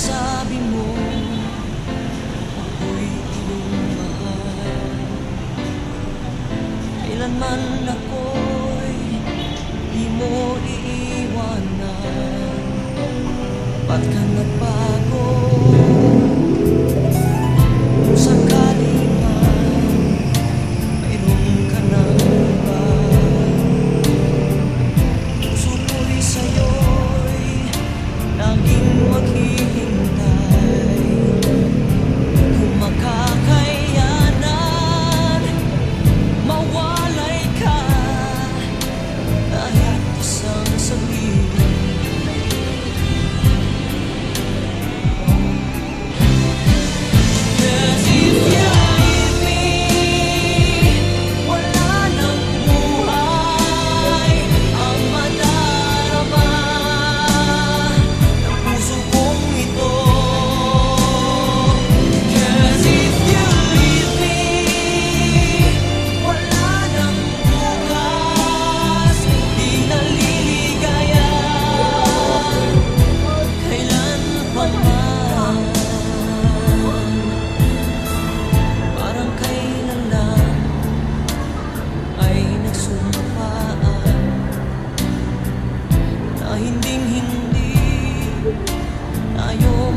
sabi mo? Ako'y iyong mahal Kailanman ako'y Di mo iiwanan. Ba't ka nagpag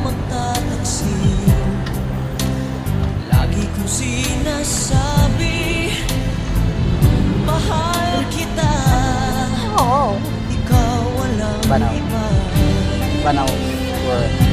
magtataksin Lagi kong sinasabi kita oh. Ikaw walang Banaw. iba Banaw. Banaw.